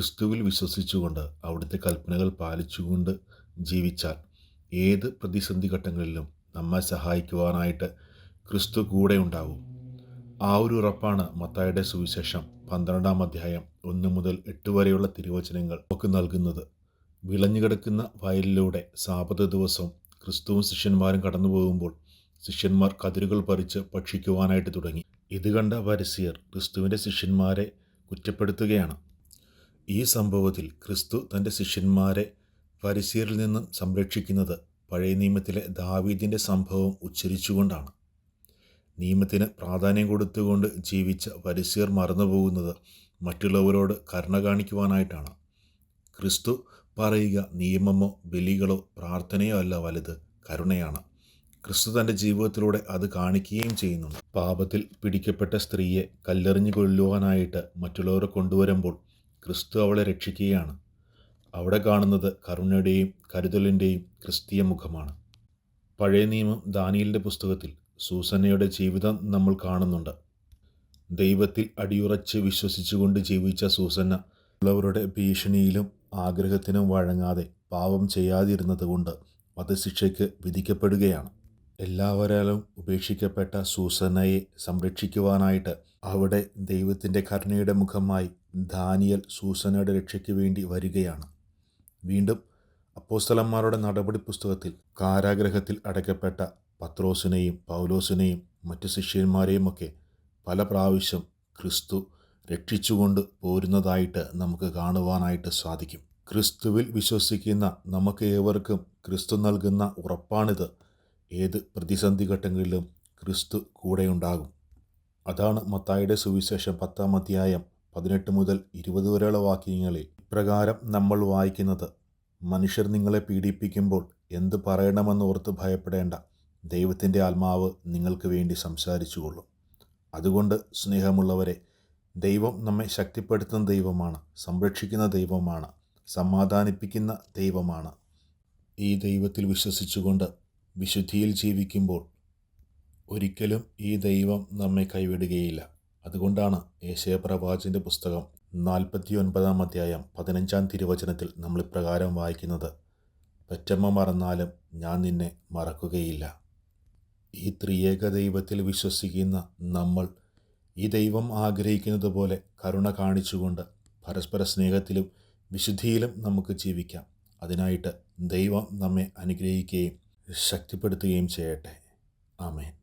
ക്രിസ്തുവിൽ വിശ്വസിച്ചുകൊണ്ട് അവിടുത്തെ കൽപ്പനകൾ പാലിച്ചുകൊണ്ട് ജീവിച്ചാൽ ഏത് പ്രതിസന്ധി ഘട്ടങ്ങളിലും നമ്മെ സഹായിക്കുവാനായിട്ട് ക്രിസ്തു കൂടെ ഉണ്ടാവും. ആ ഒരു ഉറപ്പാണ് മത്തായുടെ സുവിശേഷം പന്ത്രണ്ടാം അധ്യായം ഒന്ന് മുതൽ എട്ട് വരെയുള്ള തിരുവചനങ്ങൾ നമുക്ക് നൽകുന്നത്. വിളഞ്ഞുകിടക്കുന്ന വയലിലൂടെ സാപത ദിവസം ക്രിസ്തുവും ശിഷ്യന്മാരും കടന്നു പോകുമ്പോൾ ശിഷ്യന്മാർ കതിരുകൾ പറിച്ച് ഭക്ഷിക്കുവാനായിട്ട് തുടങ്ങി. ഇത് കണ്ട പരസ്യർ ക്രിസ്തുവിന്റെ ശിഷ്യന്മാരെ കുറ്റപ്പെടുത്തുകയാണ്. ഈ സംഭവത്തിൽ ക്രിസ്തു തന്റെ ശിഷ്യന്മാരെ പരിശീലിൽ നിന്നും സംരക്ഷിക്കുന്നത് പഴയ നിയമത്തിലെ ദാവീദിന്റെ സംഭവം ഉച്ചരിച്ചുകൊണ്ടാണ്. നിയമത്തിന് പ്രാധാന്യം കൊടുത്തുകൊണ്ട് ജീവിച്ച പരിസീർ മറന്നുപോകുന്നത് മറ്റുള്ളവരോട് കരുണ കാണിക്കുവാനായിട്ടാണ്. ക്രിസ്തു പറയുക നിയമമോ ബലികളോ പ്രാർത്ഥനയോ അല്ല വലുത് കരുണയാണ്. ക്രിസ്തു തന്റെ ജീവിതത്തിലൂടെ അത് കാണിക്കുകയും ചെയ്യുന്നുണ്ട്. പാപത്തിൽ പിടിക്കപ്പെട്ട സ്ത്രീയെ കല്ലെറിഞ്ഞു കൊല്ലുവാനായിട്ട് മറ്റുള്ളവരെ കൊണ്ടുവരുമ്പോൾ ക്രിസ്തു അവളെ രക്ഷിക്കുകയാണ്. അവിടെ കാണുന്നത് കരുണയുടെയും കരുതലിന്റെയും ക്രിസ്തീയ മുഖമാണ്. പഴയ നിയമം ദാനിയലിന്റെ പുസ്തകത്തിൽ സൂസന്നയുടെ ജീവിതം നമ്മൾ കാണുന്നുണ്ട്. ദൈവത്തിൽ അടിയുറച്ച് വിശ്വസിച്ചുകൊണ്ട് ജീവിച്ച സൂസന്ന ഉള്ളവരുടെ ഭീഷണിയിലും ആഗ്രഹത്തിനും വഴങ്ങാതെ പാപം ചെയ്യാതിരുന്നതുകൊണ്ട് വധശിക്ഷയ്ക്ക് വിധിക്കപ്പെടുകയാണ്. എല്ലാവരാലും ഉപേക്ഷിക്കപ്പെട്ട സൂസന്നയെ സംരക്ഷിക്കുവാനായിട്ട് അവിടെ ദൈവത്തിന്റെ കരുണയുടെ മുഖമായി ദാനിയൽ സൂസനയുടെ രക്ഷയ്ക്ക് വേണ്ടി വരികയാണ്. വീണ്ടും അപ്പോസ്തലന്മാരുടെ നടപടി പുസ്തകത്തിൽ കാരാഗ്രഹത്തിൽ അടയ്ക്കപ്പെട്ട പത്രോസിനെയും പൗലോസിനെയും മറ്റ് ശിഷ്യന്മാരെയുമൊക്കെ പല പ്രാവശ്യം ക്രിസ്തു രക്ഷിച്ചുകൊണ്ട് പോരുന്നതായിട്ട് നമുക്ക് കാണുവാനായിട്ട് സാധിക്കും. ക്രിസ്തുവിൽ വിശ്വസിക്കുന്ന നമുക്ക് ഏവർക്കും ക്രിസ്തു നൽകുന്ന ഉറപ്പാണിത്. ഏത് പ്രതിസന്ധി ഘട്ടങ്ങളിലും ക്രിസ്തു കൂടെയുണ്ടാകും. അതാണ് മത്തായുടെ സുവിശേഷം പത്താം അധ്യായം പതിനെട്ട് മുതൽ ഇരുപത് വരെയുള്ള വാക്യങ്ങളിൽ ഇപ്രകാരം നമ്മൾ വായിക്കുന്നത്. മനുഷ്യർ നിങ്ങളെ പീഡിപ്പിക്കുമ്പോൾ എന്ത് പറയണമെന്ന് ഓർത്ത് ഭയപ്പെടേണ്ട. ദൈവത്തിന്റെ ആത്മാവ് നിങ്ങൾക്ക് വേണ്ടി സംസാരിച്ചുകൊള്ളും. അതുകൊണ്ട് സ്നേഹമുള്ളവരെ ദൈവം നമ്മെ ശക്തിപ്പെടുത്തുന്ന ദൈവമാണ് സംരക്ഷിക്കുന്ന ദൈവമാണ് സമാധാനിപ്പിക്കുന്ന ദൈവമാണ്. ഈ ദൈവത്തിൽ വിശ്വസിച്ചുകൊണ്ട് വിശുദ്ധിയിൽ ജീവിക്കുമ്പോൾ ഒരിക്കലും ഈ ദൈവം നമ്മെ കൈവിടുകയില്ല. അതുകൊണ്ടാണ് ഏഷ്യ പ്രവാചന്റെ പുസ്തകം നാൽപ്പത്തി ഒൻപതാം അധ്യായം പതിനഞ്ചാം തിരുവചനത്തിൽ നമ്മൾ ഇപ്രകാരം വായിക്കുന്നത് പെറ്റമ്മ മറന്നാലും ഞാൻ നിന്നെ മറക്കുകയില്ല. ഈ ത്രിയേക ദൈവത്തിൽ വിശ്വസിക്കുന്ന നമ്മൾ ഈ ദൈവം ആഗ്രഹിക്കുന്നത് പോലെ കരുണ കാണിച്ചുകൊണ്ട് പരസ്പര സ്നേഹത്തിലും വിശുദ്ധിയിലും നമുക്ക് ജീവിക്കാം. അതിനായിട്ട് ദൈവം നമ്മെ അനുഗ്രഹിക്കുകയും శక్తిపడితే ఏం చేయటే ఆమెన్.